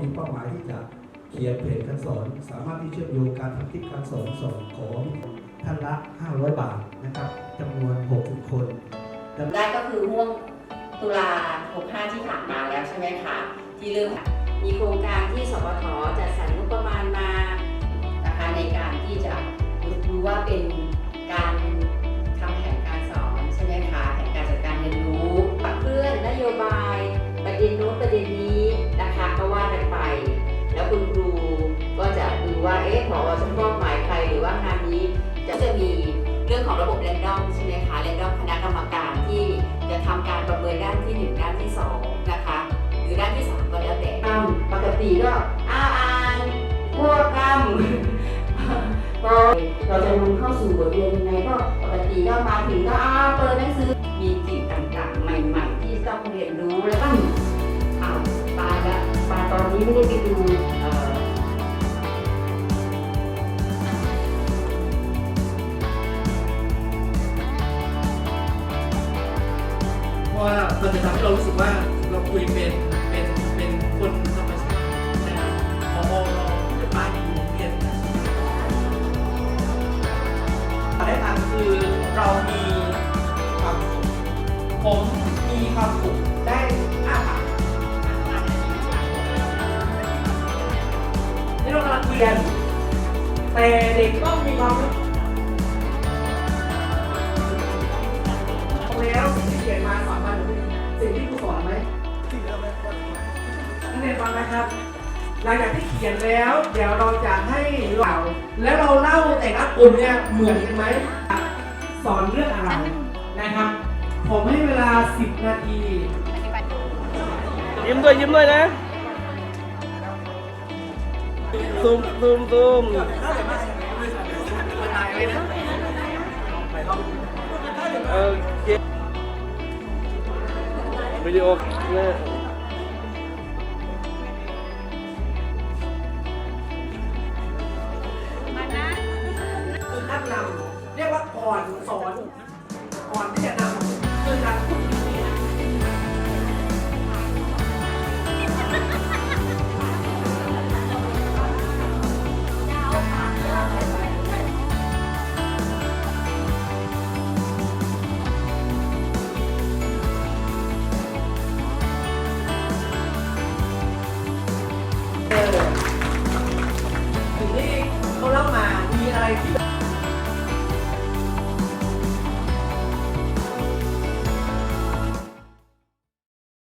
มีเป้าหมายที่จะเขียนเพจการสอน สามารถที่เชื่อมโยงการทำคลิปการสอนส่งของท่านละ 500 บาทนะครับจำนวน 60 คนได้ก็คือห่วงตุลา65 ที่ผ่านมาแล้วใช่ไหมคะที่เริ่มมีโครงการที่สปทจัดสรรงบประมาณมานะคะในการที่จะดูว่าเป็นการทำแผนการสอนใช่ไหมคะแผนการจัดการเรียนรู้ขับเคลื่อนนโยบายประเด็นโน้นประเด็นนี้ ว่าเอ๊ะพอจะมอบหมายใครหรือว่างานนี้จะจะมีเรื่องของระบบแรนดอมใช่ไหมคะแรนดอมคณะกรรมการที่จะทำการประเมินด้านที่ 1 ด้านที่ 2 นะคะ หรือด้านที่ 3 ก็แล้วแต่ปกติก็อ้าวอ่านพวกกรรมก็เราจะลงเข้าสู่บทเรียนยังไงก็ปกติก็มาถึงก็อ้าเปิดหนังสือมีสิ่งต่างๆ ใหม่ๆ ที่ต้องเรียนรู้แล้วก็อ้าวตายละตายตอนนี้ไม่ได้ไปดู ว่ามันจะทำให้เรารู้สึกว่าเราคุยเป็นเป็นเป็นคนธรรมชาตินะครับพอเราจะมาอยู่โรงเรียนได้ทำคือเรามีความสุขผมมีความสุขได้อ้าปากนี่เรากำลังเรียนแต่เด็กต้องมีความสุข เขียนมาสอนมาหรือสิ่งที่ครูสอนไหมนักเรียนฟังนะครับ หลังจากที่เขียนแล้ว เดี๋ยวเราจะให้เราแล้วเราเล่าแต่ละกลุ่มเนี่ยเหมือนกันไหมสอนเรื่องอะไรนะครับ ผมให้เวลา 10 นาทียิ้มด้วยยิ้มด้วยนะซูมซูมซูมโอเค วิดีโอเนี่ยคือนักนำเรียกว่าก่อนสอนก่อนที่จะน มีอะไรที่